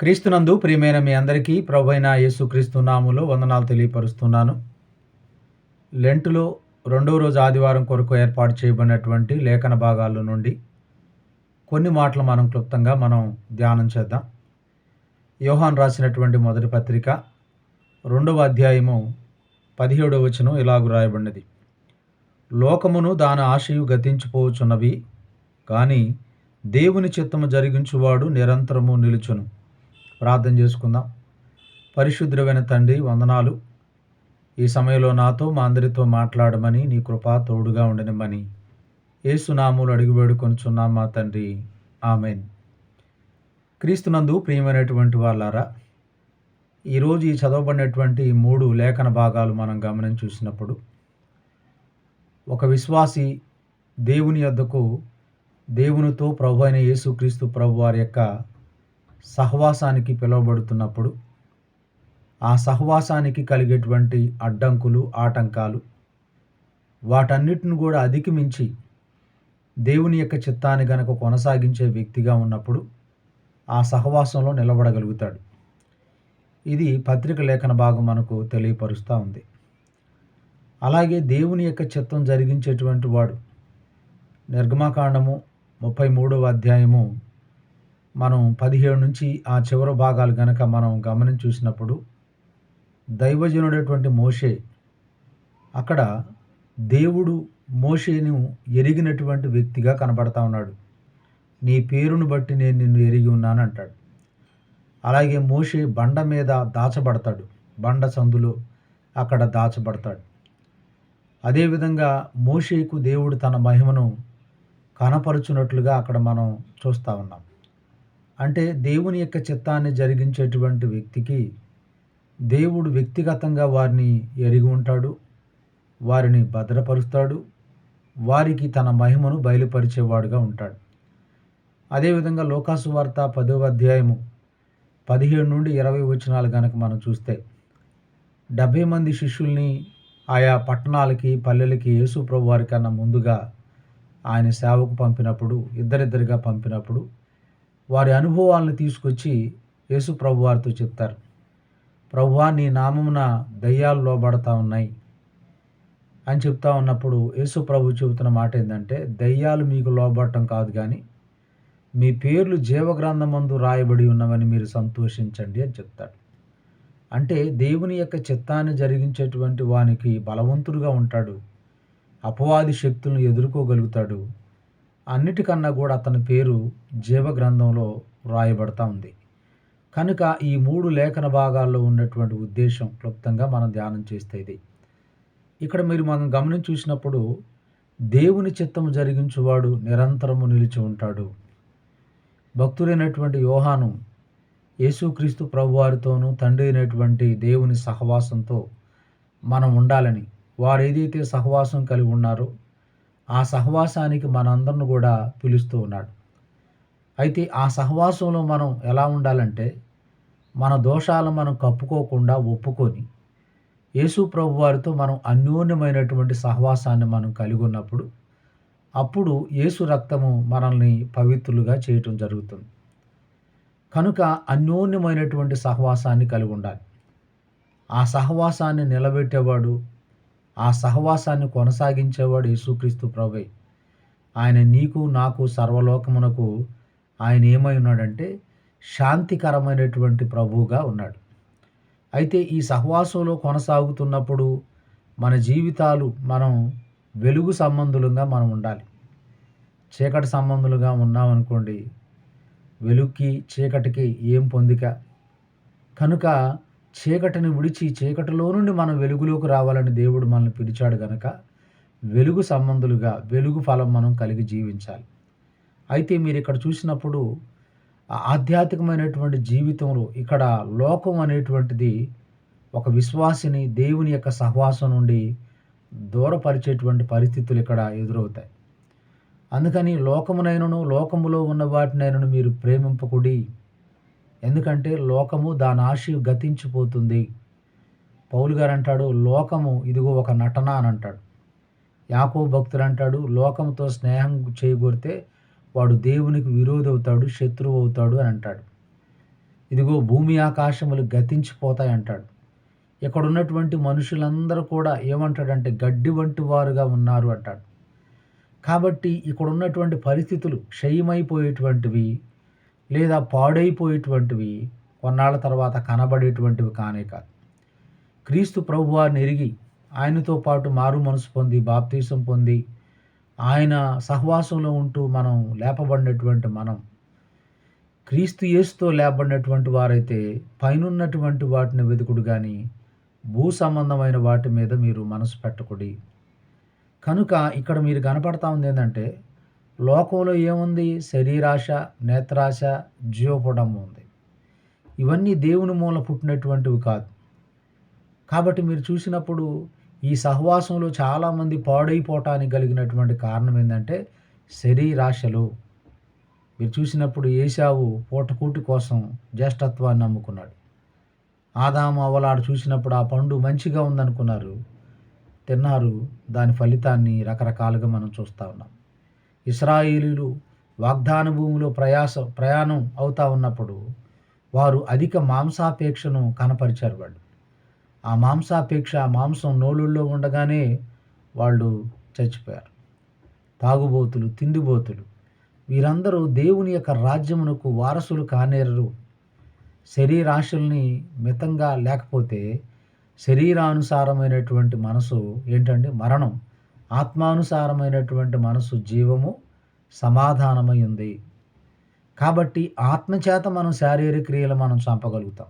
క్రీస్తునందు ప్రియమైన మీ అందరికీ ప్రభైన యేసు యేసుక్రీస్తు నాములో వందనాలు తెలియపరుస్తున్నాను. లెంటులో రెండో రోజు ఆదివారం కొరకు ఏర్పాటు చేయబడినటువంటి లేఖన భాగాల నుండి కొన్ని మాటలు మనం క్లుప్తంగా మనం ధ్యానం చేద్దాం. యోహాన్ రాసినటువంటి మొదటి పత్రిక రెండవ అధ్యాయము పదిహేడవ వచనం ఇలాగు రాయబడినది. లోకమును దాని ఆశయు గతించిపోవచ్చున్నవి కానీ దేవుని చిత్తము జరిగించువాడు నిరంతరము నిలుచును. ప్రార్థన చేసుకుందాం. పరిశుద్ధమైన తండ్రి వందనాలు. ఈ సమయంలో నాతో మా అందరితో మాట్లాడమని నీ కృప తోడుగా ఉండనిమ్మని. ఏసునాములు అడిగి చున్నాం మా తండ్రి. ఆమెన్. క్రీస్తునందు ప్రియమైనటువంటి వాళ్ళారా ఈరోజు ఈ చదవబడినటువంటి మూడు లేఖన భాగాలు మనం గమనం చూసినప్పుడు ఒక విశ్వాసి దేవుని యొద్దకు దేవునితో ప్రభు అయిన యేసుక్రీస్తు ప్రభు వారి యొక్క సహవాసానికి పిలువబడుతున్నప్పుడు ఆ సహవాసానికి కలిగేటువంటి అడ్డంకులు ఆటంకాలు వాటన్నిటిని కూడా అధిగమించి దేవుని యొక్క చిత్తాన్ని గనక కొనసాగించే వ్యక్తిగా ఉన్నప్పుడు ఆ సహవాసంలో నిలబడగలుగుతాడు. ఇది పత్రిక లేఖన భాగం మనకు తెలియపరుస్తూ ఉంది. అలాగే దేవుని యొక్క చిత్తం జరిగించేటువంటి వాడు నిర్గమాకాండము ముప్పై మూడవ అధ్యాయము మనం పదిహేడు నుంచి ఆ చివరి భాగాలు గనక మనం గమనించి చూసినప్పుడు దైవజనుడైనటువంటి మోషే అక్కడ దేవుడు మోషేను ఎరిగినటువంటి వ్యక్తిగా కనబడతా ఉన్నాడు. నీ పేరును బట్టి నేను నిన్ను ఎరిగి ఉన్నాను అంటాడు. అలాగే మోషే బండ మీద దాచబడతాడు. బండ సందులో అక్కడ దాచబడతాడు. అదేవిధంగా మోషేకు దేవుడు తన మహిమను కనపరుచున్నట్లుగా అక్కడ మనం చూస్తూ ఉన్నాం. అంటే దేవుని యొక్క చిత్తాన్ని జరిగించేటువంటి వ్యక్తికి దేవుడు వ్యక్తిగతంగా వారిని ఎరిగి ఉంటాడు వారిని భద్రపరుస్తాడు వారికి తన మహిమను బయలుపరిచేవాడుగా ఉంటాడు. అదేవిధంగా లోకాసు వార్త పదవ అధ్యాయము పదిహేడు నుండి ఇరవై వచనాలు కనుక మనం చూస్తే డెబ్భై మంది శిష్యుల్ని ఆయా పట్టణాలకి పల్లెలకి యేసు ప్రభు వారి కన్నా ముందుగా ఆయన సేవకు పంపినప్పుడు ఇద్దరిద్దరిగా పంపినప్పుడు వారి అనుభవాలను తీసుకొచ్చి యేసు ప్రభు వారితో చెప్తారు. ప్రభువా నీ నామమున దయ్యాలు లోబడతా ఉన్నాయి. అని చెప్తా ఉన్నప్పుడు యేసు ప్రభు చెబుతున్న మాట ఏంటంటే దయ్యాలు మీకు లోబడటం కాదు కానీ మీ పేర్లు జీవగ్రంథమందు రాయబడి ఉన్నవని మీరు సంతోషించండి అని చెప్తాడు. అంటే దేవుని యొక్క చిత్తాన్ని జరిగించేటువంటి వానికి బలవంతుడుగా ఉంటాడు. అపవాది శక్తులను ఎదుర్కోగలుగుతాడు. అన్నిటికన్నా కూడా అతని పేరు జీవగ్రంథంలో వ్రాయబడతా ఉంది. కనుక ఈ మూడు లేఖన భాగాల్లో ఉన్నటువంటి ఉద్దేశం క్లుప్తంగా మనం ధ్యానం చేస్తే ఇది. ఇక్కడ మీరు మనం గమనించి చూసినప్పుడు దేవుని చిత్తము జరిగించువాడు నిరంతరము నిలిచి ఉంటాడు. భక్తుడైనటువంటి యోహాను యేసుక్రీస్తు ప్రభువారితోనూ తండ్రి అయినటువంటి దేవుని సహవాసంతో మనం ఉండాలని వారు ఏదైతే సహవాసం కలిగి ఉన్నారో ఆ సహవాసానికి మనందరిని కూడా పిలుస్తూ ఉన్నాడు. అయితే ఆ సహవాసంలో మనం ఎలా ఉండాలంటే మన దోషాలు మనం కప్పుకోకుండా ఒప్పుకొని యేసు ప్రభు వారితో మనం అన్యోన్యమైనటువంటి సహవాసాన్ని మనం కలిగి ఉన్నప్పుడు అప్పుడు యేసు రక్తము మనల్ని పవిత్రులుగా చేయటం జరుగుతుంది. కనుక అన్యోన్యమైనటువంటి సహవాసాన్ని కలిగి ఉండాలి. ఆ సహవాసాన్ని నిలబెట్టేవాడు ఆ సహవాసాన్ని కొనసాగించేవాడు యేసుక్రీస్తు ప్రభు. ఆయన నీకు నాకు సర్వలోకమునకు ఆయన ఏమై ఉన్నాడంటే శాంతికరమైనటువంటి ప్రభువుగా ఉన్నాడు. అయితే ఈ సహవాసంలో కొనసాగుతున్నప్పుడు మన జీవితాలు మనం వెలుగు సంబంధులుగా మనం ఉండాలి. చీకటి సంబంధులుగా ఉన్నామనుకోండి వెలుగుకి చీకటికి ఏం పొందిక? కనుక చీకటిని విడిచి చీకటిలో నుండి మనం వెలుగులోకి రావాలని దేవుడు మనల్ని పిలిచాడు గనక వెలుగు సంబంధులుగా వెలుగు ఫలం మనం కలిగి జీవించాలి. అయితే మీరు ఇక్కడ చూసినప్పుడు ఆధ్యాత్మికమైనటువంటి జీవితంలో ఇక్కడ లోకం అనేటువంటిది ఒక విశ్వాసిని దేవుని యొక్క సహవాసం నుండి దూరపరిచేటువంటి పరిస్థితులు ఇక్కడ ఎదురవుతాయి. అందుకని లోకమునైనను లోకములో ఉన్న వాటినైనను మీరు ప్రేమింపకుడి. ఎందుకంటే లోకము దాని ఆశ గతించిపోతుంది. పౌలు గారు అంటాడు లోకము ఇదిగో ఒక నటన అని అంటాడు. యాకో భక్తుడు అంటాడు లోకంతో స్నేహం చేయగొడితే వాడు దేవునికి విరోధి అవుతాడు శత్రువు అవుతాడు అని అంటాడు. ఇదిగో భూమి ఆకాశములు గతించిపోతాయి అంటాడు. ఇక్కడ ఉన్నటువంటి మనుషులందరూ కూడా ఏమంటాడంటే గడ్డి వంటి వారుగా ఉన్నారు అంటాడు. కాబట్టి ఇక్కడ ఉన్నటువంటి పరిస్థితులు క్షయమైపోయేటువంటివి లేదా పాడైపోయేటువంటివి కొన్నాళ్ళ తర్వాత కనబడేటువంటివి కానే కాదు. క్రీస్తు ప్రభువారిని ఎరిగి ఆయనతో పాటు మారు మనసు పొంది బాప్తీసం పొంది ఆయన సహవాసంలో ఉంటూ మనం లేపబడినటువంటి మనం క్రీస్తు యేసుతో లేపబడినటువంటి వారైతే పైనున్నటువంటి వాటిని వెతుకుడు కానీ భూ సంబంధమైన వాటి మీద మీరు మనసు పెట్టకుడి. కనుక ఇక్కడ మీరు కనపడతా ఉంది ఏంటంటే లోకంలో ఏముంది? శరీరాశ నేత్రాశ జీవపడం ఉంది. ఇవన్నీ దేవుని మూల పుట్టినటువంటివి కాదు. కాబట్టి మీరు చూసినప్పుడు ఈ సహవాసంలో చాలామంది పాడైపోవటానికి కలిగినటువంటి కారణం ఏంటంటే శరీరాశలు. మీరు చూసినప్పుడు ఏసావు పూటకూటి కోసం జ్యేష్ఠత్వాన్ని నమ్ముకున్నాడు. ఆదాము అవలాడు చూసినప్పుడు ఆ పండు మంచిగా ఉందనుకున్నారు. తిన్నారు. దాని ఫలితాన్ని రకరకాలుగా మనం చూస్తూ ఉన్నాం. ఇస్రాయిలీలు వాగ్దాన భూమిలో ప్రయాస ప్రయాణం అవుతూ ఉన్నప్పుడు వారు అధిక మాంసాపేక్షను కనపరిచారు వాళ్ళు. ఆ మాంసాపేక్ష మాంసం నోళ్ళల్లో ఉండగానే వాళ్ళు చచ్చిపోయారు. తాగుబోతులు తిండిబోతులు వీరందరూ దేవుని యొక్క రాజ్యమునకు వారసులు కానేరరు. శరీరాశుల్ని మితంగా లేకపోతే శరీరానుసారమైనటువంటి మనసు ఏంటంటే మరణం. ఆత్మానుసారమైనటువంటి మనసు జీవము సమాధానమై ఉంది కాబట్టి ఆత్మచేత మనం శారీరక క్రియలు మనం చంపగలుగుతాం.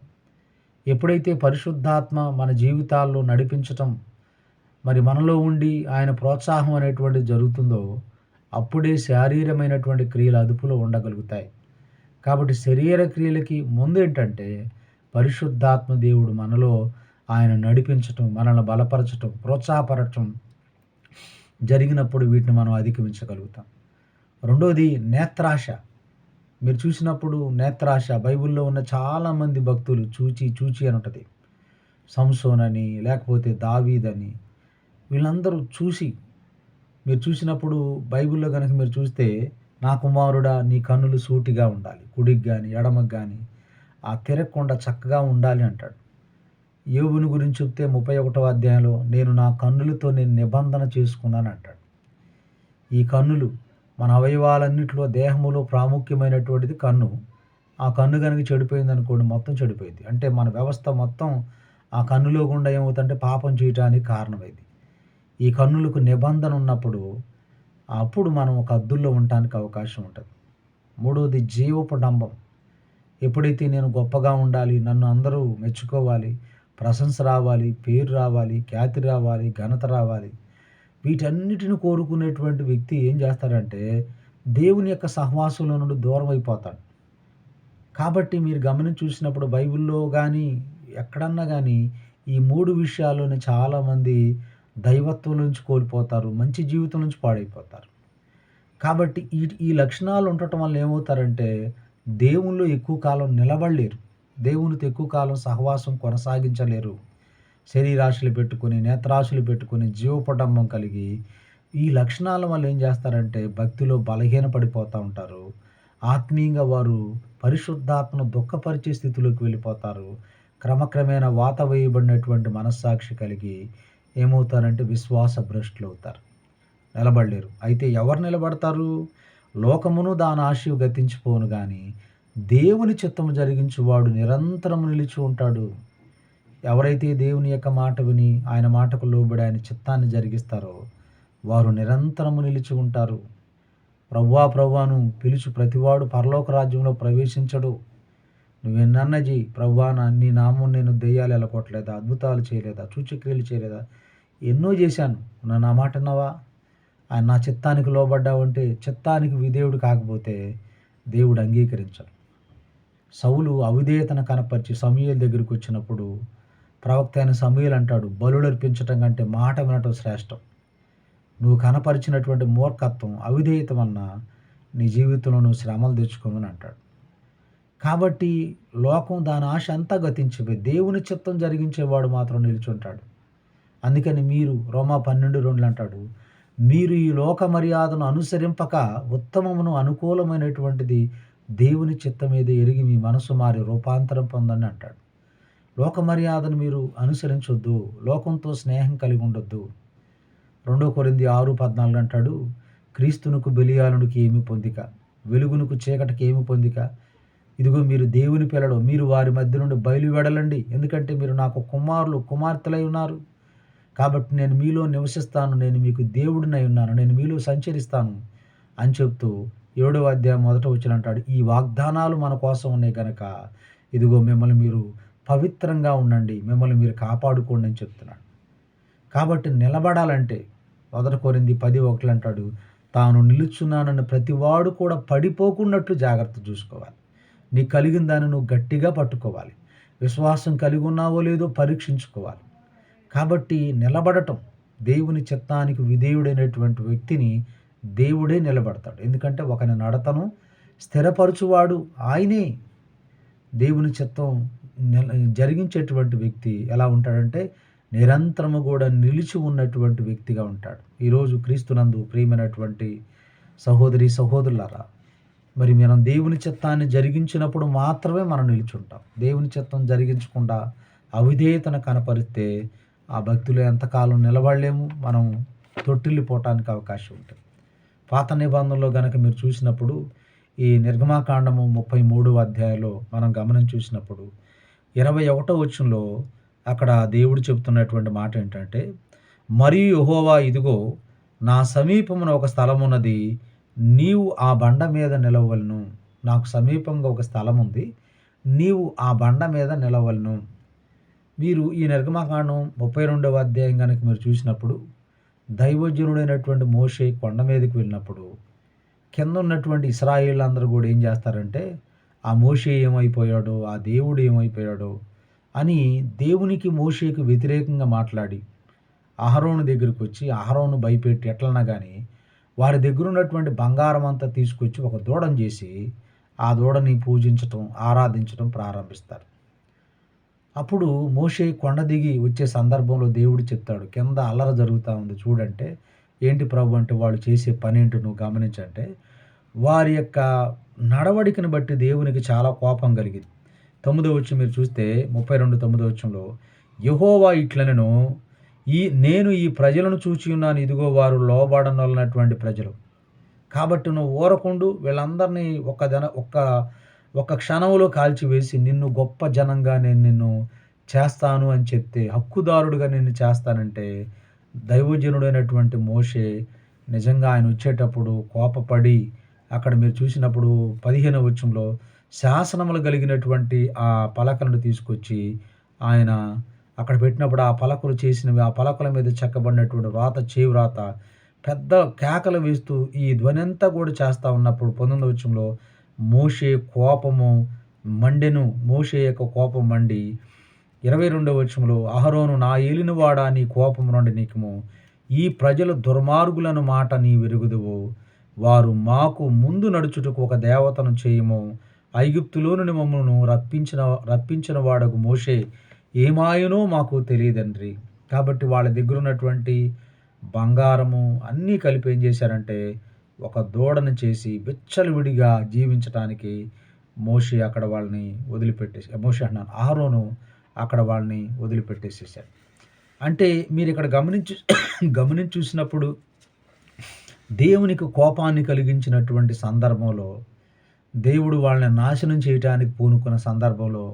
ఎప్పుడైతే పరిశుద్ధాత్మ మన జీవితాల్లో నడిపించటం మరి మనలో ఉండి ఆయన ప్రోత్సాహం అనేటువంటిది జరుగుతుందో అప్పుడే శారీరమైనటువంటి క్రియలు అదుపులో ఉండగలుగుతాయి. కాబట్టి శరీర క్రియలకి ముందు ఏంటంటే పరిశుద్ధాత్మ దేవుడు మనలో ఆయన నడిపించటం మనల్ని బలపరచటం ప్రోత్సాహపరచటం జరిగినప్పుడు వీటిని మనం అధిగమించగలుగుతాం. రెండోది నేత్రాశ. మీరు చూసినప్పుడు నేత్రాశ బైబిల్లో ఉన్న చాలామంది భక్తులు చూచి చూచి అని ఉంటుంది. సంసోన్ అని లేకపోతే దావీద్ అని వీళ్ళందరూ చూసి మీరు చూసినప్పుడు బైబిల్లో కనుక మీరు చూస్తే నా కుమారుడా నీ కన్నులు సూటిగా ఉండాలి. కుడికి కానీ ఎడమకు కానీ ఆ తిరగకుండా చక్కగా ఉండాలి అంటాడు. యోబుని గురించి చెప్తే ముప్పై ఒకటో అధ్యాయంలో నేను నా కన్నులతో నేను నిబంధన చేసుకున్నాను అంటాడు. ఈ కన్నులు మన అవయవాలన్నింటిలో దేహములో ప్రాముఖ్యమైనటువంటిది కన్ను. ఆ కన్ను కనుక చెడిపోయింది అనుకోండి మొత్తం చెడిపోయింది. అంటే మన వ్యవస్థ మొత్తం ఆ కన్నులో గుండా ఏమవుతుందంటే పాపం చేయటానికి కారణమైంది. ఈ కన్నులకు నిబంధన ఉన్నప్పుడు అప్పుడు మనం ఒక అద్దుల్లో ఉండటానికి అవకాశం ఉంటుంది. మూడవది జీవపడంబం ఎప్పుడైతే నేను గొప్పగా ఉండాలి నన్ను అందరూ మెచ్చుకోవాలి ప్రశంస రావాలి పేరు రావాలి ఖ్యాతి రావాలి ఘనత రావాలి. వీటన్నిటిని కోరుకునేటువంటి వ్యక్తి ఏం చేస్తాడంటే దేవుని యొక్క సహవాసంలో నుండి దూరం అయిపోతాడు. కాబట్టి మీరు గమనించి చూసినప్పుడు బైబిల్లో కానీ ఎక్కడన్నా కానీ ఈ మూడు విషయాల్లోనే చాలామంది దైవత్వం నుంచి కోల్పోతారు మంచి జీవితం నుంచి పాడైపోతారు. కాబట్టి ఈ ఈ లక్షణాలు ఉండటం వల్ల ఏమవుతారంటే దేవుళ్ళు ఎక్కువ కాలం నిలబడలేరు. దేవునితో ఎక్కువ కాలం సహవాసం కొనసాగించలేరు. శరీరాశులు పెట్టుకొని నేత్రాశులు పెట్టుకుని జీవపటంబం కలిగి ఈ లక్షణాల వల్ల ఏం చేస్తారంటే భక్తిలో బలహీన పడిపోతూ ఉంటారు. ఆత్మీయంగా వారు పరిశుద్ధాత్మను దుఃఖపరిచే స్థితిలోకి వెళ్ళిపోతారు. క్రమక్రమేణ వాత వేయబడినటువంటి మనస్సాక్షి కలిగి ఏమవుతారంటే విశ్వాస భ్రష్టులు అవుతారు. నిలబడలేరు. అయితే ఎవరు నిలబడతారు? లోకమును దాని ఆశయు గతించిపోను కానీ దేవుని చిత్తము జరిగించువాడు నిరంతరం నిలిచి ఉంటాడు. ఎవరైతే దేవుని యొక్క మాట విని ఆయన మాటకు లోబడి ఆయన చిత్తాన్ని జరిగిస్తారో వారు నిరంతరము నిలిచి ఉంటారు. ప్రవ్వా ప్రవ్వాను పిలుచు ప్రతివాడు పరలోక రాజ్యంలో ప్రవేశించడు. నువ్వెన్నన్నజీ ప్రవ్వా నా నీ నామం నేను దెయ్యాలు ఎలకొట్టలేదా అద్భుతాలు చేయలేదా సూచక్రియలు చేయలేదా? ఎన్నో చేశాను. నా నా మాట అన్నావా ఆయన నా చిత్తానికి లోబడ్డావంటే చిత్తానికి విధేయుడు కాకపోతే దేవుడు అంగీకరించడు. సౌలు అవిధేయతను కనపరిచి సమూహల దగ్గరికి వచ్చినప్పుడు ప్రవక్త అయిన సమూహలు అంటాడు బలులర్పించటం కంటే మాట వినటం శ్రేష్టం. నువ్వు కనపరిచినటువంటి మూర్ఖత్వం అవిధేయత వలన నీ జీవితంలో నువ్వు శ్రమలు తెచ్చుకోమని అంటాడు. కాబట్టి లోకం దాని ఆశ అంతా గతించిపోయి దేవుని చిత్తం జరిగించేవాడు మాత్రం నిల్చుంటాడు. అందుకని మీరు రోమా పన్నెండు రెండులు అంటాడు మీరు ఈ లోక మర్యాదను అనుసరింపక ఉత్తమమును అనుకూలమైనటువంటిది దేవుని చిత్తం మీద ఎరిగి మీ మనసు మారి రూపాంతరం పొందండి అంటాడు. లోక మర్యాదను మీరు అనుసరించొద్దు లోకంతో స్నేహం కలిగి ఉండొద్దు. రెండో కొరింది ఆరు పద్నాలుగు అంటాడు క్రీస్తునకు బెలియాలునికి ఏమి పొందిక వెలుగునకు చీకటికి ఏమి పొందిక? ఇదిగో మీరు దేవుని పిల్లడు మీరు వారి మధ్య నుండి బయలు వెడలండి ఎందుకంటే మీరు నాకు కుమారులు కుమార్తెలై ఉన్నారు. కాబట్టి నేను మీలో నివసిస్తాను నేను మీకు దేవుడినై ఉన్నాను నేను మీలో సంచరిస్తాను అని చెప్తూ ఏడవ అధ్యాయం మొదట వచ్చిన అంటాడు ఈ వాగ్దానాలు మన కోసం ఉన్నాయి కనుక ఇదిగో మిమ్మల్ని మీరు పవిత్రంగా ఉండండి మిమ్మల్ని మీరు కాపాడుకోండి అని చెప్తున్నాడు. కాబట్టి నిలబడాలంటే మొదట కోరింది పది ఒకటి అంటాడు తాను నిలుచున్నానన్న ప్రతివాడు కూడా పడిపోకున్నట్లు జాగ్రత్త చూసుకోవాలి. నీ కలిగిన దాన్ని నువ్వు గట్టిగా పట్టుకోవాలి. విశ్వాసం కలిగి ఉన్నావో లేదో పరీక్షించుకోవాలి. కాబట్టి నిలబడటం దేవుని చిత్తానికి విధేయుడైనటువంటి వ్యక్తిని దేవుడే నిలబడతాడు. ఎందుకంటే ఒకని నడతను స్థిరపరచువాడు ఆయనే. దేవుని చిత్తం జరిగించేటువంటి వ్యక్తి ఎలా ఉంటాడంటే నిరంతరము కూడా నిలిచి ఉన్నటువంటి వ్యక్తిగా ఉంటాడు. ఈరోజు క్రీస్తునందు ప్రియమైనటువంటి సహోదరి సహోదరులారా మరి మనం దేవుని చిత్తాన్ని జరిగించినప్పుడు మాత్రమే మనం నిలిచుంటాం. దేవుని చిత్తం జరిగించకుండా అవిధేయతను కనపరిస్తే ఆ భక్తులు ఎంతకాలం నిలబడలేము. మనం తొట్టిల్లిపోవటానికి అవకాశం ఉంటుంది. పాత నిబంధనలో కనుక మీరు చూసినప్పుడు ఈ నిర్గమాకాండము ముప్పై మూడు అధ్యాయంలో మనం గమనం చూసినప్పుడు ఇరవై ఒకటో వచ్చంలో అక్కడ దేవుడు చెబుతున్నటువంటి మాట ఏంటంటే మరియు యహోవా ఇదిగో నా సమీపమున ఒక స్థలం ఉన్నది నీవు ఆ బండ మీద నిలవలను నాకు సమీపంగా ఒక స్థలం ఉంది నీవు ఆ బండ మీద నిలవలను. మీరు ఈ నిర్గమకాండం ముప్పై రెండవ అధ్యాయం కనుక మీరు చూసినప్పుడు దైవజనుడైనటువంటి మోషే కొండ మీదకి వెళ్ళినప్పుడు కింద ఉన్నటువంటి ఇస్రాయిల్ అందరూ కూడా ఏం చేస్తారంటే ఆ మోషే ఏమైపోయాడో ఆ దేవుడు ఏమైపోయాడో అని దేవునికి మోషేకి వ్యతిరేకంగా మాట్లాడి అహరోను దగ్గరికి వచ్చి అహరోను భయపెట్టి ఎట్లన్నా కానీ వారి దగ్గర ఉన్నటువంటి బంగారం అంతా తీసుకొచ్చి ఒక దూడను చేసి ఆ దూడని పూజించటం ఆరాధించడం ప్రారంభిస్తారు. అప్పుడు మోషే కొండ దిగి వచ్చే సందర్భంలో దేవుడు చెప్తాడు కింద అల్లర జరుగుతూ ఉంది చూడంటే ఏంటి ప్రభు అంటే వాళ్ళు చేసే పని ఏంటో నువ్వు గమనించంటే వారి యొక్క నడవడికను బట్టి దేవునికి చాలా కోపం కలిగింది. తొమ్మిదో వచ్చి మీరు చూస్తే ముప్పై రెండు తొమ్మిదో వచ్చంలో యహోవా ఇట్లనను ఈ నేను ఈ ప్రజలను చూచి ఉన్నాను ఇదిగో వారు లోబడనటువంటి ప్రజలు. కాబట్టి నువ్వు ఊరకుండు వీళ్ళందరినీ ఒక్క జన ఒక్క ఒక క్షణంలో కాల్చివేసి నిన్ను గొప్ప జనంగా నేను నిన్ను చేస్తాను అని చెప్తే హక్కుదారుడుగా నిన్ను చేస్తానంటే దైవజనుడైనటువంటి మోషే నిజంగా ఆయన వచ్చేటప్పుడు కోపపడి అక్కడ మీరు చూసినప్పుడు పదిహేను వచ్చంలో శాసనములు కలిగినటువంటి ఆ పలకలను తీసుకొచ్చి ఆయన అక్కడ పెట్టినప్పుడు ఆ పలకలు చేసినవి ఆ పలకల మీద చెక్కబడినటువంటి వ్రాత చేయి వ్రాత పెద్ద కేకలు వేస్తూ ఈ ధ్వని అంతా కూడా చేస్తూ ఉన్నప్పుడు పంతొమ్మిది వచ్చంలో మోషే కోపము మండెను. మోషే యొక్క కోపం మండి. ఇరవై రెండవ వచ్చంలో అహరోను నా ఏలినవాడా నీ కోపం నుండి నీకుము ఈ ప్రజలు దుర్మార్గులను మాట నీ వెరుగుదువు. వారు మాకు ముందు నడుచుటకు ఒక దేవతను చేయము. ఐగుప్తులోని మమ్మను రప్పించిన రప్పించిన వాడకు మోషే. ఏమాయనో మాకు తెలియదండ్రి. కాబట్టి వాళ్ళ దగ్గర ఉన్నటువంటి బంగారము అన్నీ కలిపి ఏం చేశారంటే ఒక దూడను చేసి విచ్చలవిడిగా జీవించటానికి మోషి అక్కడ వాళ్ళని వదిలిపెట్టేసి మోషి అన్నాను ఆహరోను అక్కడ వాళ్ళని వదిలిపెట్టేసేసాడు. అంటే మీరు ఇక్కడ గమనించు గమనించి చూసినప్పుడు దేవునికి కోపాన్ని కలిగించినటువంటి సందర్భంలో దేవుడు వాళ్ళని నాశనం చేయటానికి పూనుకున్న సందర్భంలో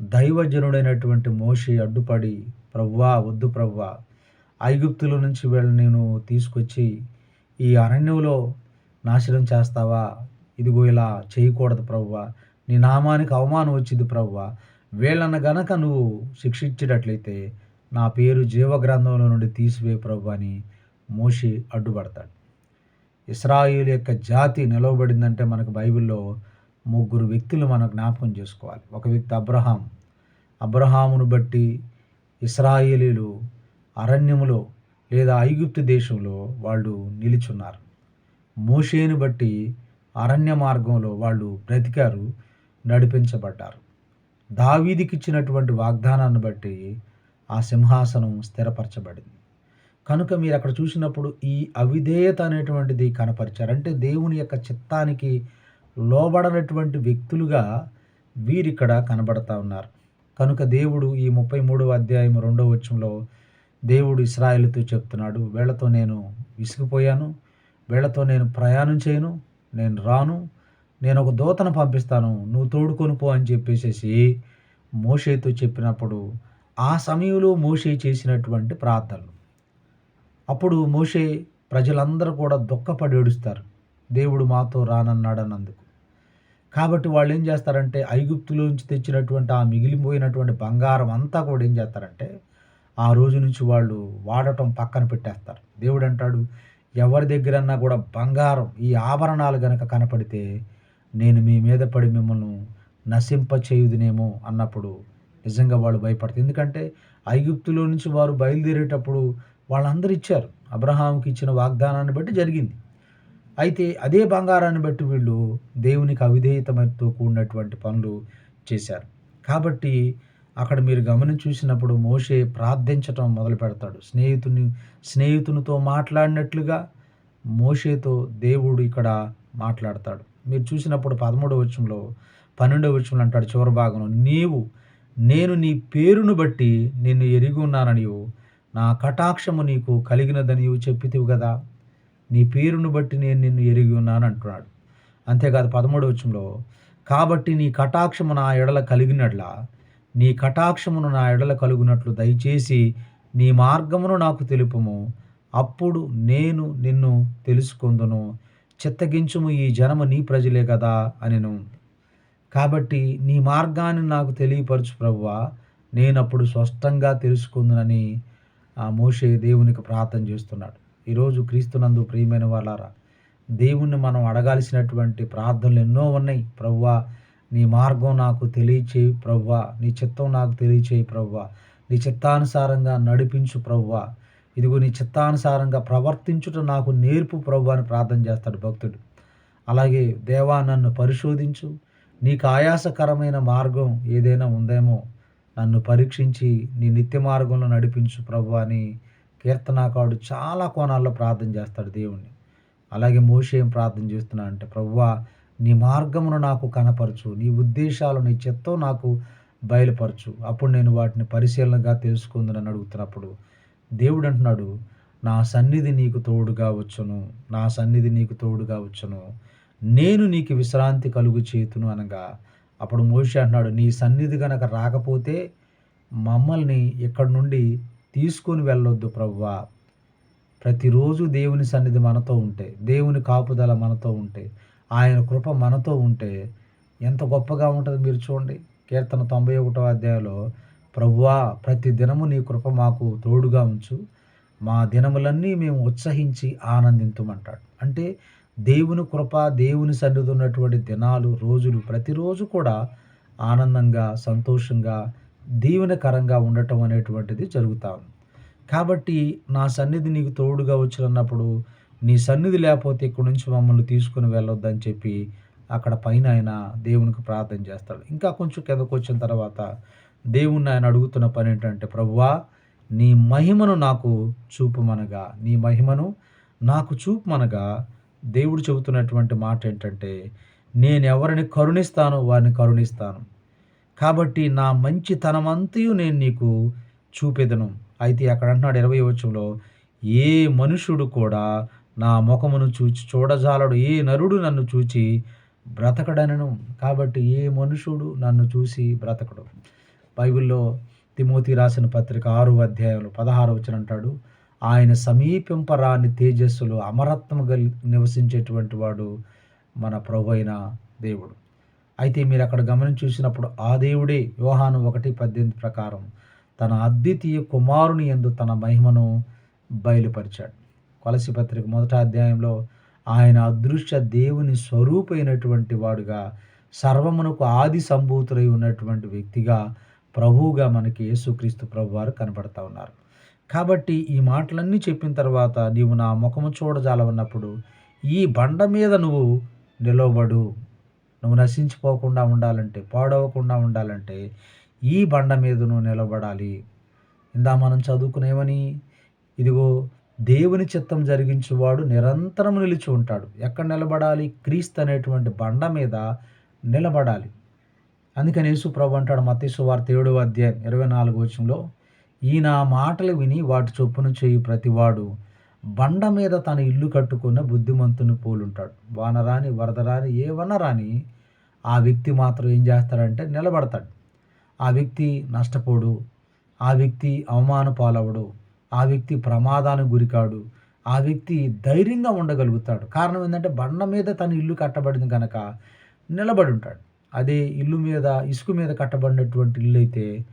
దైవజనుడైనటువంటి మోషి అడ్డుపడి ప్రవ్వా వద్దు ప్రవ్వా ఐగుప్తుల నుంచి వీళ్ళని నేను తీసుకొచ్చి ఈ అరణ్యంలో నాశనం చేస్తావా? ఇదిగో ఇలా చేయకూడదు ప్రభువ నీ నామానికి అవమానం వచ్చింది ప్రవ్వా. వీళ్ళను గనక నువ్వు శిక్షించినట్లయితే నా పేరు జీవగ్రంథంలో నుండి తీసివే ప్రభు అని మోషి అడ్డుపడతాడు. ఇస్రాయిల్ యొక్క జాతి నిలవబడిందంటే మనకు బైబిల్లో ముగ్గురు వ్యక్తులు మనం జ్ఞాపకం చేసుకోవాలి. ఒక వ్యక్తి అబ్రహాం. అబ్రహామును బట్టి ఇస్రాయేలీలు అరణ్యములో లేదా ఐగుప్తు దేశంలో వాళ్ళు నిలిచున్నారు. మోషేను బట్టి అరణ్య మార్గంలో వాళ్ళు బ్రతికారు నడిపించబడ్డారు. దావీదికి ఇచ్చినటువంటి వాగ్దానాన్ని బట్టి ఆ సింహాసనం స్థిరపరచబడింది. కనుక మీరు అక్కడ చూసినప్పుడు ఈ అవిధేయత అనేటువంటిది కనపరిచారు. అంటే దేవుని యొక్క చిత్తానికి లోబడనటువంటి వ్యక్తులుగా వీరిక్కడ కనబడతా ఉన్నారు. కనుక దేవుడు ఈ ముప్పై మూడవ అధ్యాయం రెండవ వచ్చంలో దేవుడు ఇస్రాయేల్తో చెప్తున్నాడు వీళ్ళతో నేను విసిగిపోయాను వీళ్ళతో నేను ప్రయాణం చేయను నేను రాను నేను ఒక దూతను పంపిస్తాను నువ్వు తోడుకొని పో అని చెప్పేసేసి మోషేతో చెప్పినప్పుడు ఆ సమయంలో మోషే చేసినటువంటి ప్రార్థనలు. అప్పుడు మోషే ప్రజలందరూ కూడా దుఃఖపడి ఏడుస్తారు దేవుడు మాతో రానన్నాడన్నందుకు. కాబట్టి వాళ్ళు ఏం చేస్తారంటే ఐగుప్తులోంచి తెచ్చినటువంటి ఆ మిగిలిపోయినటువంటి బంగారం అంతా కూడా ఏం చేస్తారంటే ఆ రోజు నుంచి వాళ్ళు వాడటం పక్కన పెట్టేస్తారు. దేవుడు అంటాడు ఎవరి దగ్గరన్నా కూడా బంగారం ఈ ఆభరణాలు గనక కనపడితే నేను మీ మీద పడి మిమ్మల్ని నశింప చేయుదునేమో అన్నప్పుడు నిజంగా వాళ్ళు భయపడతారు. ఎందుకంటే ఐగుప్తులో నుంచి వారు బయలుదేరేటప్పుడు వాళ్ళందరూ ఇచ్చారు. అబ్రహాంకి ఇచ్చిన వాగ్దానాన్ని బట్టి జరిగింది. అయితే అదే బంగారాన్ని బట్టి వీళ్ళు దేవునికి అవిధేయతతో కూడినటువంటి పనులు చేశారు. కాబట్టి అక్కడ మీరు గమనించి చూసినప్పుడు మోషే ప్రార్థించటం మొదలు పెడతాడు. స్నేహితుని స్నేహితునితో మాట్లాడినట్లుగా మోషేతో దేవుడు ఇక్కడ మాట్లాడతాడు. మీరు చూసినప్పుడు పదమూడవ వచ్చంలో పన్నెండవ వచ్చంలో అంటాడు చివరి భాగంలో నీవు నేను నీ పేరును బట్టి నిన్ను ఎరిగి ఉన్నాననియు నా కటాక్షము నీకు కలిగినదనియు చెప్పితివు కదా నీ పేరును బట్టి నేను నిన్ను ఎరిగి ఉన్నాను అంటున్నాడు. అంతేకాదు పదమూడవ వచ్చంలో కాబట్టి నీ కటాక్షము నా ఎడల కలిగినట్లా నీ కటాక్షమును నా ఎడల కలుగునట్లు దయచేసి నీ మార్గమును నాకు తెలుపుము. అప్పుడు నేను నిన్ను తెలుసుకుందును. చిత్తగించుము ఈ జనము నీ ప్రజలే కదా అనిను. కాబట్టి నీ మార్గాన్ని నాకు తెలియపరచు ప్రభువా. నేనప్పుడు స్పష్టంగా తెలుసుకుందునని ఆ మోషే దేవునికి ప్రార్థన చేస్తున్నాడు. ఈరోజు క్రీస్తునందు ప్రియమైన వాళ్ళారా దేవుణ్ణి మనం అడగాల్సినటువంటి ప్రార్థనలు ఎన్నో ఉన్నాయి. ప్రభువా నీ మార్గం నాకు తెలియచేయి ప్రవ్వా. నీ చిత్తం నాకు తెలియచేయి ప్రవ్వా. నీ చిత్తానుసారంగా నడిపించు ప్రవ్వా. ఇదిగో నీ చిత్తానుసారంగా ప్రవర్తించుట నాకు నేర్పు ప్రవ్వా అని ప్రార్థన చేస్తాడు భక్తుడు. అలాగే దేవా నన్ను పరిశోధించు. నీకు ఆయాసకరమైన మార్గం ఏదైనా ఉందేమో నన్ను పరీక్షించి నీ నిత్య మార్గంలో నడిపించు ప్రభు అని కీర్తనాకాడు చాలా కోణాల్లో ప్రార్థన చేస్తాడు దేవుణ్ణి. అలాగే మోషేం ప్రార్థన చేస్తున్నా అంటే ప్రభువా నీ మార్గమును నాకు కనపరచు. నీ ఉద్దేశాలు నీ చిత్తం నాకు బయలుపరచు. అప్పుడు నేను వాటిని పరిశీలనగా తెలుసుకుందని అడుగుతున్నప్పుడు దేవుడు అంటున్నాడు నా సన్నిధి నీకు తోడుగా వచ్చును. నా సన్నిధి నీకు తోడుగా వచ్చును. నేను నీకు విశ్రాంతి కలుగు చేతును అనగా అప్పుడు మోషి అంటున్నాడు నీ సన్నిధి గనక రాకపోతే మమ్మల్ని ఇక్కడి నుండి తీసుకొని వెళ్ళొద్దు ప్రవ్వా. ప్రతిరోజు దేవుని సన్నిధి మనతో ఉంటే దేవుని కాపుదల మనతో ఉంటే ఆయన కృప మనతో ఉంటే ఎంత గొప్పగా ఉంటుంది మీరు చూడండి. కీర్తన తొంభై ఒకటో అధ్యాయంలో ప్రభువా ప్రతి దినము నీ కృప మాకు తోడుగా ఉంచు. మా దినములన్నీ మేము ఉత్సహించి ఆనందించమంటాడు అంటే దేవుని కృప దేవుని సన్నిధి ఉన్నటువంటి దినాలు రోజులు ప్రతిరోజు కూడా ఆనందంగా సంతోషంగా దీవెనకరంగా ఉండటం అనేటువంటిది జరుగుతా ఉంది. కాబట్టి నా సన్నిధి నీకు తోడుగా వచ్చినప్పుడు నీ సన్నిధి లేకపోతే ఇక్కడి నుంచి మమ్మల్ని తీసుకుని వెళ్ళొద్దని చెప్పి అక్కడ పైన ఆయన దేవునికి ప్రార్థన చేస్తాడు. ఇంకా కొంచెం కిందకు వచ్చిన తర్వాత దేవుణ్ణి ఆయన అడుగుతున్న పని ఏంటంటే ప్రభువా నీ మహిమను నాకు చూపుమనగా నీ మహిమను నాకు చూపుమనగా దేవుడు చెబుతున్నటువంటి మాట ఏంటంటే నేను ఎవరిని కరుణిస్తానో వారిని కరుణిస్తాను. కాబట్టి నా మంచితనమంతయు నేను నీకు చూపెదను. అయితే అక్కడ అంటున్నాడు ఇరవై వచ్చంలో ఏ మనుషుడు కూడా నా ముఖమును చూచి చూడజాలడు. ఏ నరుడు నన్ను చూచి బ్రతకడనను? కాబట్టి ఏ మనుషుడు నన్ను చూసి బ్రతకడు? బైబిల్లో తిమోతి రాసిన పత్రిక ఆరు అధ్యాయంలో పదహారు వచ్చిన అంటాడు ఆయన సమీపింపరాని తేజస్సులో అమరత్వం గలి నివసించేటువంటి వాడు మన ప్రభు అయిన దేవుడు. అయితే మీరు అక్కడ గమనించి చూసినప్పుడు ఆ దేవుడే యోహాను ఒకటి పద్దెనిమిది ప్రకారం తన అద్వితీయ కుమారుని ఎందు తన మహిమను బయలుపరిచాడు. కొలసి పత్రిక మొదట అధ్యాయంలో ఆయన అదృశ్య దేవుని స్వరూపైనటువంటి వాడుగా సర్వమునకు ఆది సంభూతులై ఉన్నటువంటి వ్యక్తిగా ప్రభువుగా మనకి యేసుక్రీస్తు ప్రభు వారు కనబడతా ఉన్నారు. కాబట్టి ఈ మాటలన్నీ చెప్పిన తర్వాత నీవు నా ముఖము చూడజాలన్నప్పుడు ఈ బండ మీద నువ్వు నిలవబడు. నువ్వు నశించిపోకుండా ఉండాలంటే పాడవకుండా ఉండాలంటే ఈ బండ మీద నువ్వు నిలబడాలి. ఇందా మనం చదువుకునేమని? ఇదిగో దేవుని చిత్తం జరిగించేవాడు నిరంతరం నిలిచి ఉంటాడు. ఎక్కడ నిలబడాలి? క్రీస్తు అనేటువంటి బండ మీద నిలబడాలి. అందుకని యేసు ప్రభు అంటాడు మతీసు వార్త ఏడవ అధ్యాయం ఇరవై నాలుగు వచ్చంలో ఈయన మాటలు విని వాటి చొప్పున చేయి ప్రతివాడు. బండ మీద తన ఇల్లు కట్టుకున్న బుద్ధిమంతుని పోలుంటాడు. వానరాని వరదరాని ఏ వనరాని ఆ వ్యక్తి మాత్రం ఏం చేస్తాడంటే నిలబడతాడు. ఆ వ్యక్తి నష్టపోడు. ఆ వ్యక్తి అవమాన పాలవడు ఆ వ్యక్తి ప్రమాదానికి గురికాడు. ఆ వ్యక్తి ధైర్యంగా ఉండగలుగుతాడు. కారణం ఏంటంటే బండ మీద తన ఇల్లు కట్టబడింది కనుక నిలబడి ఉంటాడు. అదే ఇల్లు మీద ఇసుక మీద కట్టబడినటువంటి ఇల్లు అయితే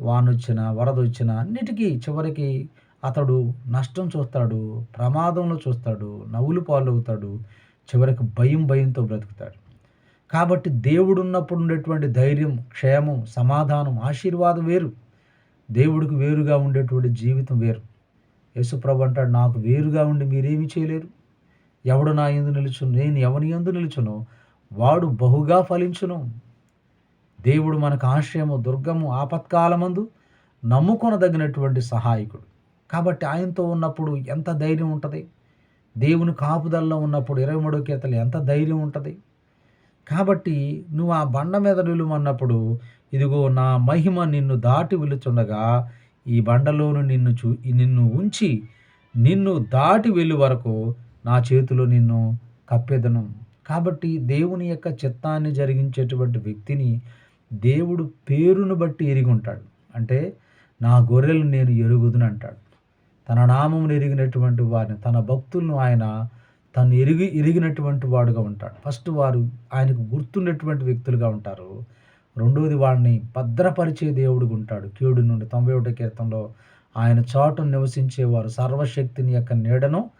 వానొచ్చినా వరద వచ్చినా అన్నిటికీ చివరికి అతడు నష్టం చూస్తాడు ప్రమాదంలో చూస్తాడు నవ్వులు పాలవుతాడు చివరికి భయం భయంతో బ్రతుకుతాడు. కాబట్టి దేవుడు ఉన్నప్పుడు ఉండేటువంటి ధైర్యం క్షేమం సమాధానం ఆశీర్వాదం వేరు. దేవుడికి వేరుగా ఉండేటువంటి జీవితం వేరు. యేసుప్రభు అంటాడు నాకు వేరుగా ఉండి మీరేమి చేయలేరు. ఎవడు నా ఎందు నిలుచును నేను ఎవని ఎందు నిలుచును వాడు బహుగా ఫలించును. దేవుడు మనకు ఆశ్రయము దుర్గము ఆపత్కాలమందు నమ్ముకొనదగినటువంటి సహాయకుడు. కాబట్టి ఆయనతో ఉన్నప్పుడు ఎంత ధైర్యం ఉంటుంది? దేవుని కాపుదల్లో ఉన్నప్పుడు ఇరవై మూడో కేతలు ఎంత ధైర్యం ఉంటుంది? కాబట్టి నువ్వు ఆ బండ మీద నిలువన్నప్పుడు ఇదిగో నా మహిమ నిన్ను దాటి వెళుచుండగా ఈ బండలోను నిన్ను చూ నిన్ను ఉంచి నిన్ను దాటి వెళ్ళు వరకు నా చేతిలో నిన్ను కప్పెదను. కాబట్టి దేవుని యొక్క చిత్తాన్ని జరిగించేటువంటి వ్యక్తిని దేవుడు పేరును బట్టి ఎరిగి ఉంటాడు అంటే నా గొర్రెలు నేను ఎరుగుదును అంటాడు. తన నామమును ఎరిగినటువంటి వారిని తన భక్తులను ఆయన తను ఎరిగి ఎరిగినటువంటి వాడుగా ఉంటాడు. ఫస్ట్ వారు ఆయనకు గుర్తున్నటువంటి వ్యక్తులుగా ఉంటారు. రెండోది వాడిని భద్రపరిచే దేవుడు ఉంటాడు. కీడు నుండి తొంభై ఒకటి కీర్తంలో ఆయన చోటను నివసించేవారు సర్వశక్తిని యొక్క నీడను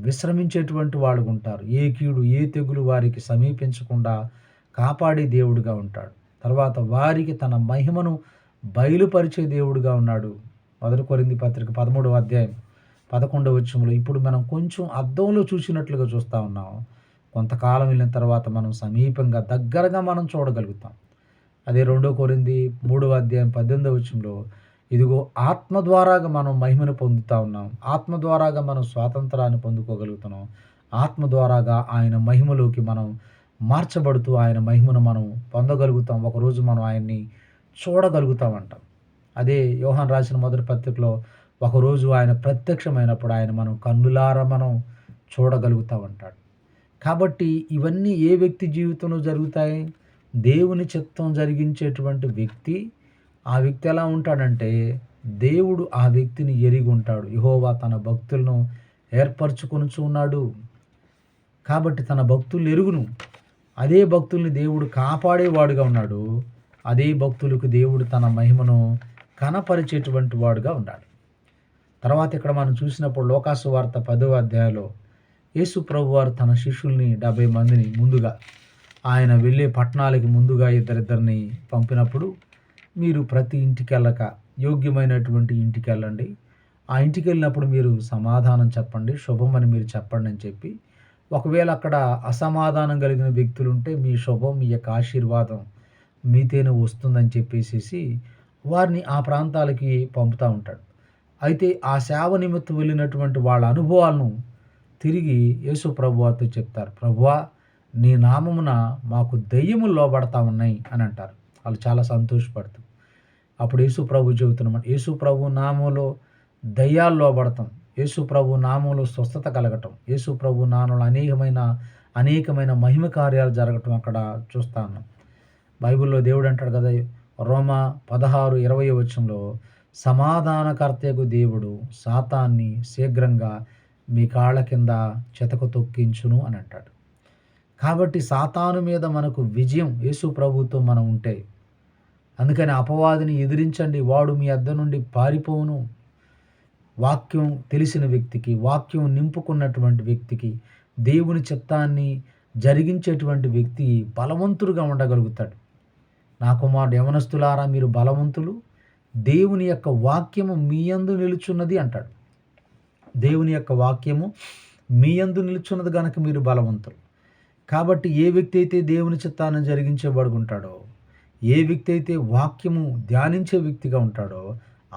విశ్రమించేటువంటి వాళ్ళు ఉంటారు. ఏ కీడు ఏ తెగులు వారికి సమీపించకుండా కాపాడే దేవుడుగా ఉంటాడు. తర్వాత వారికి తన మహిమను బయలుపరిచే దేవుడుగా ఉన్నాడు. మొదటి కొరింది పత్రిక పదమూడవ అధ్యాయం పదకొండవ వచ్చంలో ఇప్పుడు మనం కొంచెం అద్దంలో చూసినట్లుగా చూస్తూ ఉన్నాం. కొంతకాలం వెళ్ళిన తర్వాత మనం సమీపంగా దగ్గరగా మనం చూడగలుగుతాం. అదే రెండో కోరింది మూడవ అధ్యాయం పద్దెనిమిదవ వచ్చంలో ఇదిగో ఆత్మ ద్వారాగా మనం మహిమను పొందుతూ ఉన్నాం. ఆత్మ ద్వారాగా మనం స్వాతంత్రాన్ని పొందుకోగలుగుతున్నాం. ఆత్మ ద్వారాగా ఆయన మహిమలోకి మనం మార్చబడుతూ ఆయన మహిమను మనం పొందగలుగుతాం. ఒకరోజు మనం ఆయన్ని చూడగలుగుతామంటాం. అదే యోహాన్ రాసిన మొదటి పత్రికలో ఒకరోజు ఆయన ప్రత్యక్షమైనప్పుడు ఆయన మనం కన్నులార మనం చూడగలుగుతామంటాడు. కాబట్టి ఇవన్నీ ఏ వ్యక్తి జీవితంలో జరుగుతాయి? దేవుని చిత్తం జరిగించేటువంటి వ్యక్తి ఆ వ్యక్తి ఎలా ఉంటాడంటే దేవుడు ఆ వ్యక్తిని ఎరిగి ఉంటాడు. యహోవా తన భక్తులను ఏర్పరచుకొనుచు ఉన్నాడు. కాబట్టి తన భక్తులు ఎరుగును. అదే భక్తుల్ని దేవుడు కాపాడేవాడుగా ఉన్నాడు. అదే భక్తులకు దేవుడు తన మహిమను కనపరిచేటువంటి వాడుగా ఉన్నాడు తర్వాత ఇక్కడ మనం చూసినప్పుడు లోకాసు వార్త పదవ అధ్యాయంలో యేసు ప్రభు వారు తన శిష్యుల్ని డెబ్బై మందిని ముందుగా ఆయన వెళ్ళే పట్టణాలకి ముందుగా ఇద్దరిద్దరిని పంపినప్పుడు మీరు ప్రతి ఇంటికి వెళ్ళక యోగ్యమైనటువంటి ఇంటికి వెళ్ళండి ఆ ఇంటికి వెళ్ళినప్పుడు మీరు సమాధానం చెప్పండి శుభం అని మీరు చెప్పండి అని చెప్పి. ఒకవేళ అక్కడ అసమాధానం కలిగిన వ్యక్తులు ఉంటే మీ శుభం మీ యొక్క ఆశీర్వాదం మీతేనే వస్తుందని చెప్పేసి వారిని ఆ ప్రాంతాలకి పంపుతూ ఉంటాడు. అయితే ఆ సేవ నిమిత్తం వెళ్ళినటువంటి వాళ్ళ అనుభవాలను తిరిగి యేసు ప్రభువాతో చెప్తారు. ప్రభువా నీ నామమున మాకు దెయ్యములు లోబడతా ఉన్నాయి అని అంటారు. వాళ్ళు చాలా సంతోషపడుతూ. అప్పుడు యేసు ప్రభు చెబుతున్నమాట యేసు ప్రభు నామంలో దయ్యాలు లోబడతాం. యేసు ప్రభు నామంలో స్వస్థత కలగటం. యేసు ప్రభు నామంలో అనేకమైన అనేకమైన మహిమ కార్యాలు జరగటం అక్కడ చూస్తా ఉన్నాం. బైబిల్లో దేవుడు అంటాడు కదా రోమ పదహారు ఇరవై వచ్చంలో సమాధానకర్తకు దేవుడు సాతాన్ని శీఘ్రంగా మీ కాళ్ళ కింద చెతకు తొక్కించును అని అంటాడు. కాబట్టి సాతాను మీద మనకు విజయం యేసు ప్రభుతో మనం ఉంటే. అందుకని అపవాదిని ఎదిరించండి వాడు మీ అద్ద నుండి పారిపోవును. వాక్యం తెలిసిన వ్యక్తికి వాక్యం నింపుకున్నటువంటి వ్యక్తికి దేవుని చిత్తాన్ని జరిగించేటువంటి వ్యక్తి బలవంతుడుగా ఉండగలుగుతాడు. నా కుమారుడు యవనస్తులారా మీరు బలవంతులు. దేవుని యొక్క వాక్యము మీ అందు నిలుచున్నది అంటాడు. దేవుని యొక్క వాక్యము మీ అందు నిలుచున్నది కనుక మీరు బలవంతులు. కాబట్టి ఏ వ్యక్తి అయితే దేవుని చిత్తాన్ని జరిగించేవాడుకుంటాడో ఏ వ్యక్తి అయితే వాక్యము ధ్యానించే వ్యక్తిగా ఉంటాడో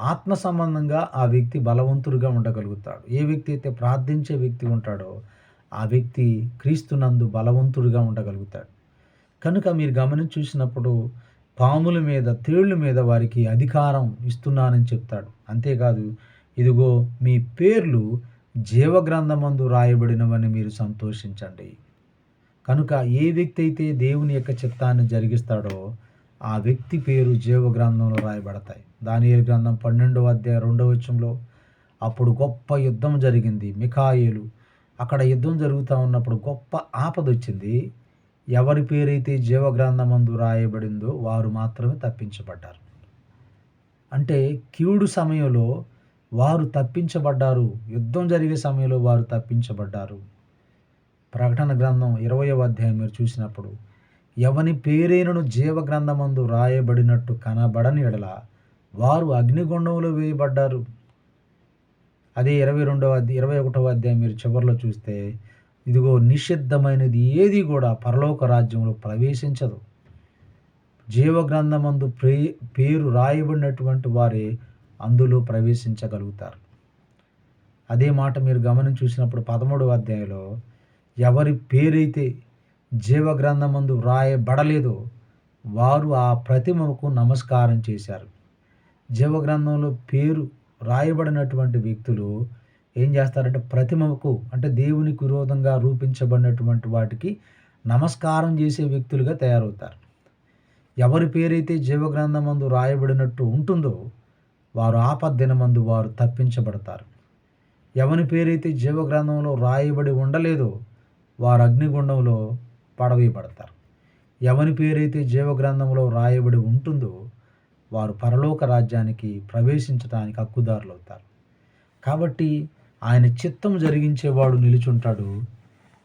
ఆత్మ సంబంధంగా ఆ వ్యక్తి బలవంతుడిగా ఉండగలుగుతాడు. ఏ వ్యక్తి అయితే ప్రార్థించే వ్యక్తి ఉంటాడో ఆ వ్యక్తి క్రీస్తునందు బలవంతుడిగా ఉండగలుగుతాడు. కనుక మీరు గమనించి చూసినప్పుడు పాముల మీద తేళ్ళ మీద వారికి అధికారం ఇస్తున్నానని చెప్తాడు. అంతేకాదు ఇదిగో మీ పేర్లు జీవగ్రంథమందు రాయబడినవని మీరు సంతోషించండి. కనుక ఏ వ్యక్తి అయితే దేవుని యొక్క చిత్తాన్ని జరిగిస్తాడో ఆ వ్యక్తి పేరు జీవగ్రంథంలో రాయబడతాయి. దాని గ్రంథం పన్నెండవ అధ్యాయ రెండవ వచ్చంలో అప్పుడు గొప్ప యుద్ధం జరిగింది. మిఖాయిలు అక్కడ యుద్ధం జరుగుతూ ఉన్నప్పుడు గొప్ప ఆపద వచ్చింది. ఎవరి పేరైతే జీవగ్రంథమందు రాయబడిందో వారు మాత్రమే తప్పించబడ్డారు. అంటే కీడు సమయంలో వారు తప్పించబడ్డారు. యుద్ధం జరిగే సమయంలో వారు తప్పించబడ్డారు. ప్రకటన గ్రంథం ఇరవయవ అధ్యాయం మీరు చూసినప్పుడు ఎవని పేరేనును జీవ గ్రంథమందు రాయబడినట్టు కనబడని ఎడల వారు అగ్నిగుండంలో వేయబడ్డారు. అదే ఇరవై రెండవ ఇరవై ఒకటవ అధ్యాయం మీరు చివరిలో చూస్తే ఇదిగో నిషిద్ధమైనది ఏది కూడా పరలోక రాజ్యంలో ప్రవేశించదు. జీవగ్రంథమందు ప్రే పేరు రాయబడినటువంటి వారే అందులో ప్రవేశించగలుగుతారు. అదే మాట మీరు గమనించి చూసినప్పుడు పదమూడవ అధ్యాయంలో ఎవరి పేరైతే జీవగ్రంథమందు వ్రాయబడలేదో వారు ఆ ప్రతిమకు నమస్కారం చేశారు. జీవగ్రంథంలో పేరు రాయబడినటువంటి వ్యక్తులు ఏం చేస్తారంటే ప్రతిమకు అంటే దేవునికి విరోధంగా రూపించబడినటువంటి వాటికి నమస్కారం చేసే వ్యక్తులుగా తయారవుతారు. ఎవరి పేరైతే జీవగ్రంథమందు రాయబడినట్టు ఉంటుందో వారు ఆపద్దినమందు వారు తప్పించబడతారు. ఎవని పేరైతే జీవగ్రంథంలో రాయబడి ఉండలేదో వారు అగ్నిగుండంలో పడవేయబడతారు. ఎవని పేరైతే జీవగ్రంథంలో రాయబడి ఉంటుందో వారు పరలోక రాజ్యానికి ప్రవేశించడానికి హక్కుదారులు అవుతారు కాబట్టి ఆయన చిత్తం జరిగించేవాడు నిలుచుంటాడు.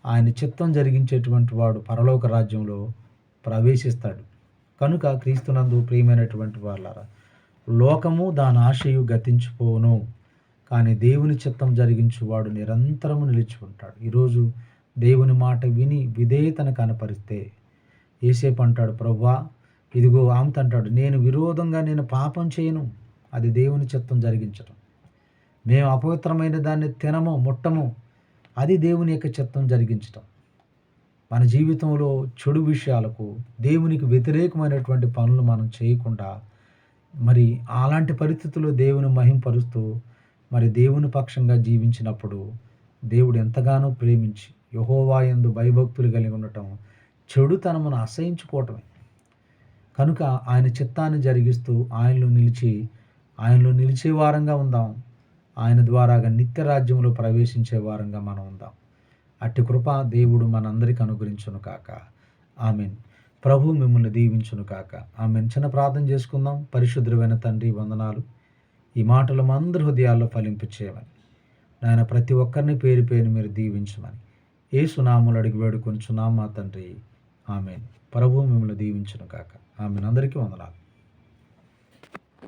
ఆయన చిత్తం జరిగించేటువంటి వాడు పరలోక రాజ్యంలో ప్రవేశిస్తాడు. కనుక క్రీస్తునందు ప్రియమైనటువంటి వాళ్ళారా లోకము దాని ఆశయు గతించిపోను. కానీ దేవుని చిత్తం జరిగించువాడు నిరంతరము నిలిచి ఉంటాడు. ఈరోజు దేవుని మాట విని విధేయతను కనపరిస్తే ఏసేపు అంటాడు ప్రవ్వా ఇదిగో ఆమెత అంటాడు నేను విరోధంగా నేను పాపం చేయను అది దేవుని చిత్తం జరిగించటం. మేము అపవిత్రమైన దాన్ని తినము ముట్టము అది దేవుని యొక్క చిత్తం జరిగించటం. మన జీవితంలో చెడు విషయాలకు దేవునికి వ్యతిరేకమైనటువంటి పనులు మనం చేయకుండా మరి అలాంటి పరిస్థితుల్లో దేవుని మహింపరుస్తూ మరి దేవుని పక్షంగా జీవించినప్పుడు దేవుడు ఎంతగానో ప్రేమించి యహోవాయందు భయభక్తులు కలిగి ఉండటం చెడుతనమును అసహించుకోవటమే. కనుక ఆయన చిత్తాన్ని జరిగిస్తూ ఆయనలో నిలిచి ఆయనలో నిలిచే వారంగా ఉందాం. ఆయన ద్వారాగా నిత్య రాజ్యంలో ప్రవేశించే వారంగా మనం ఉందాం. అట్టి కృప దేవుడు మనందరికీ అనుగ్రహించును కాక ఆమెన్. ప్రభు మిమ్మల్ని దీవించును కాక ఆమెన్. చిన్న ప్రార్థన చేసుకుందాం. పరిశుద్ధమైన తండ్రి వందనాలు. ఈ మాటలు అందరి హృదయాల్లో ఫలింపు చేయమని నాయన ప్రతి ఒక్కరిని పేరు పేరు మీరు దీవించమని. ఏ సునాములు అడిగి వేడుకొని చున్నామా తండ్రి. ఆమె ప్రభు మిమ్మల్ని దీవించును కాక ఆమెను. అందరికీ వందనాలు.